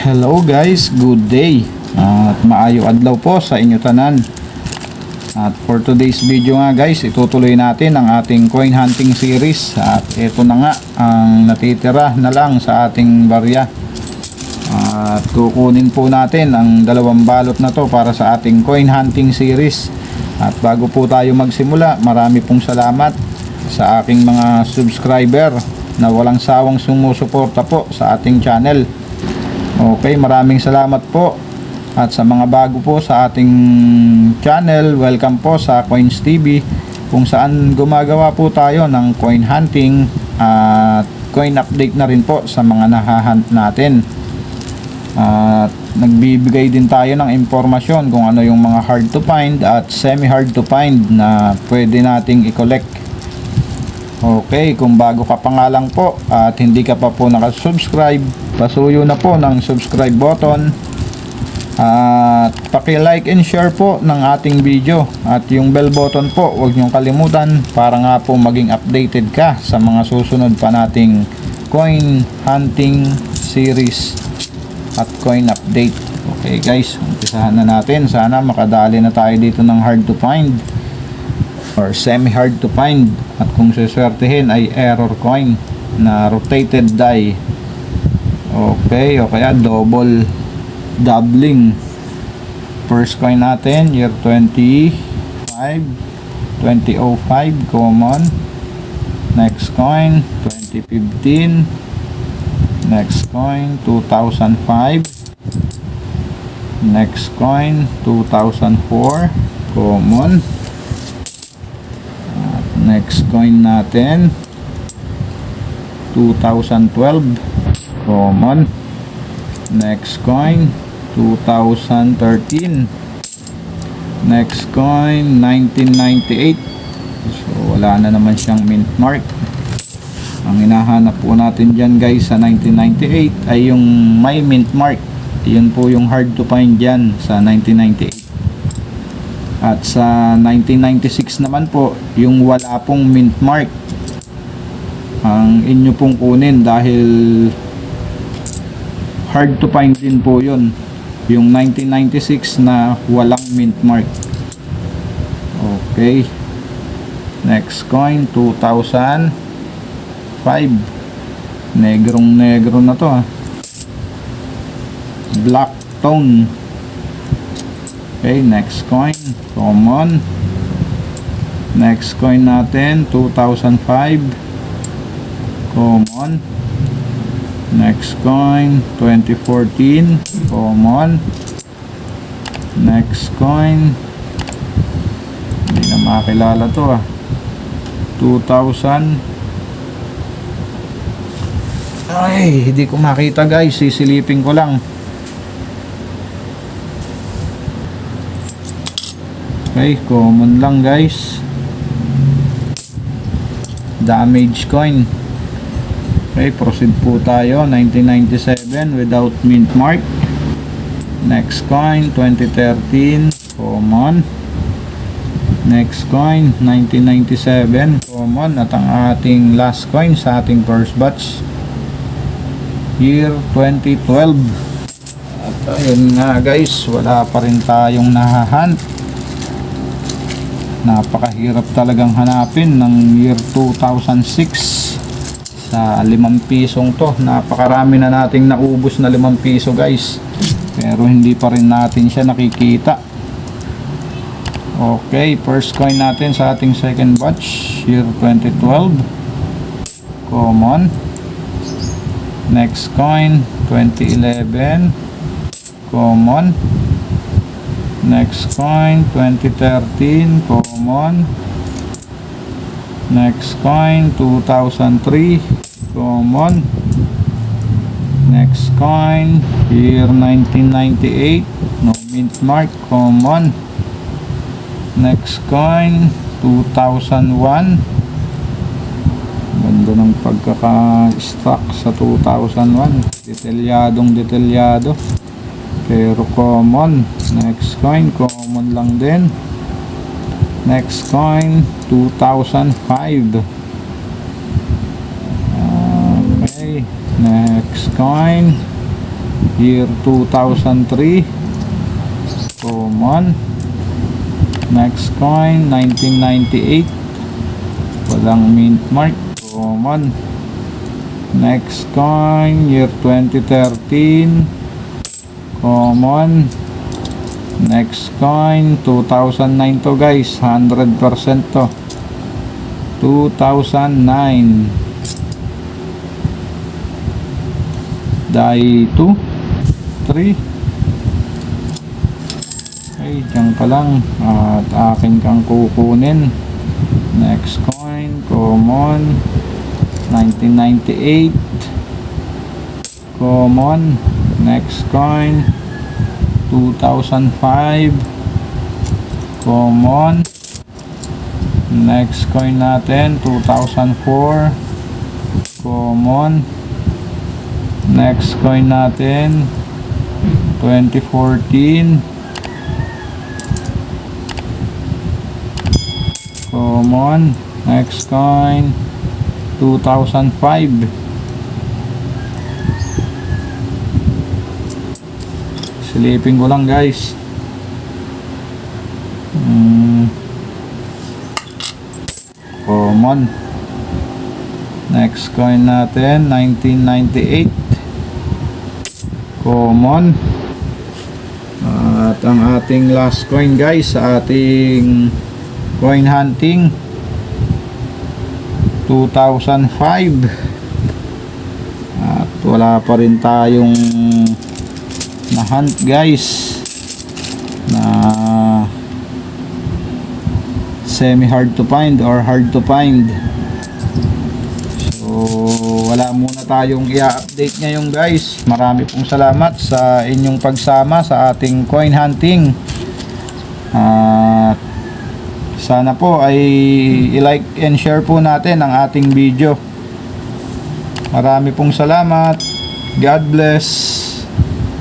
Hello guys, good day. At maayo adlaw po sa inyo tanan. At for today's video nga guys, itutuloy natin ang ating coin hunting series. At ito na nga ang natitira na lang sa ating barya. At kukunin po natin ang dalawang balot na to para sa ating coin hunting series. At bago po tayo magsimula, marami pong salamat sa aking mga subscriber na walang sawang sumusuporta po sa ating channel. Okay, maraming salamat po. At sa mga bago po sa ating channel, welcome po sa Coins TV kung saan gumagawa po tayo ng coin hunting at coin update na rin po sa mga nahahunt natin. At nagbibigay din tayo ng impormasyon kung ano yung mga hard to find at semi hard to find na pwede nating i-collect. Okay, kung bago ka pa nga po at hindi ka pa po nakasubscribe, pasuyo na po ng subscribe button at paki-like and share po ng ating video at yung bell button po, huwag niyong kalimutan para nga po maging updated ka sa mga susunod pa nating coin hunting series at coin update. Okay guys, umpisahan na natin. Sana makadali na tayo dito ng hard to find or semi hard to find at kung siswertehin ay error coin na rotated die. Okay, o kaya double doubling. First coin natin, year 25, 2005, common. Next coin, 2015. Next coin, 2005. Next coin, 2004, common. Next coin natin, 2012, common. Next coin, 2013. Next coin, 1998. So, wala na naman siyang mint mark. Ang hinahanap po natin dyan guys sa 1998 ay yung may mint mark. Yun po yung hard to find dyan sa 1998. At sa 1996 naman po, yung wala pong mint mark. Ang inyo pong kunin dahil hard to find din po yun. Yung 1996 na walang mint mark. Okay. Next coin 2005 negrong negro na to ha black tone okay next coin. Common next coin natin 2005 common next coin 2014 common next coin. Hindi na makakilala to ah. 2000 ay hindi ko makita guys. Sisilipin ko lang okay common lang guys damage coin Okay, proceed po tayo. 1997 without mint mark. Next coin, 2013, common. Next coin, 1997, common. At ang ating last coin sa ating first batch, year 2012. At ayun nga guys, wala pa rin tayong nahahunt. Napakahirap talagang hanapin ng year 2006 sa 5 pisong to napakarami na nating naubos na 5 piso guys. Pero hindi pa rin natin siya nakikita. Okay first coin natin sa ating second batch year 2012 common next coin 2011 common next coin 2013 common Next coin 2003 common. Next coin year 1998 no mint mark common. Next coin 2001 Ganda ng pagkaka-stock sa 2001 Detalyadong detalyado Pero common Next coin common lang din Next coin, 2005. Okay, next coin. Year 2003. Common. Next coin, 1998. Walang mint mark. Common. Next coin, year 2013. Common. Next coin, 2009 to guys. 100% to. 2009. Die 2. 3. Okay, dyan ka lang. At akin kang kukunin. Next coin, common. 1998. Common. Next coin. 2005. Common. Next coin natin, 2004. Common. Next coin natin, 2014. Common. Next coin, 2005. Silipin ko lang guys. Mm. Common. Next coin natin, 1998. Common. At ang ating last coin guys sa ating coin hunting 2005 at wala pa rin tayong na hunt guys. Na semi hard to find or hard to find. So wala muna tayong i-update ngayon guys. Marami pong salamat sa inyong pagsama sa ating coin hunting. At sana po ay i-like and share po natin ang ating video. Marami pong salamat. God bless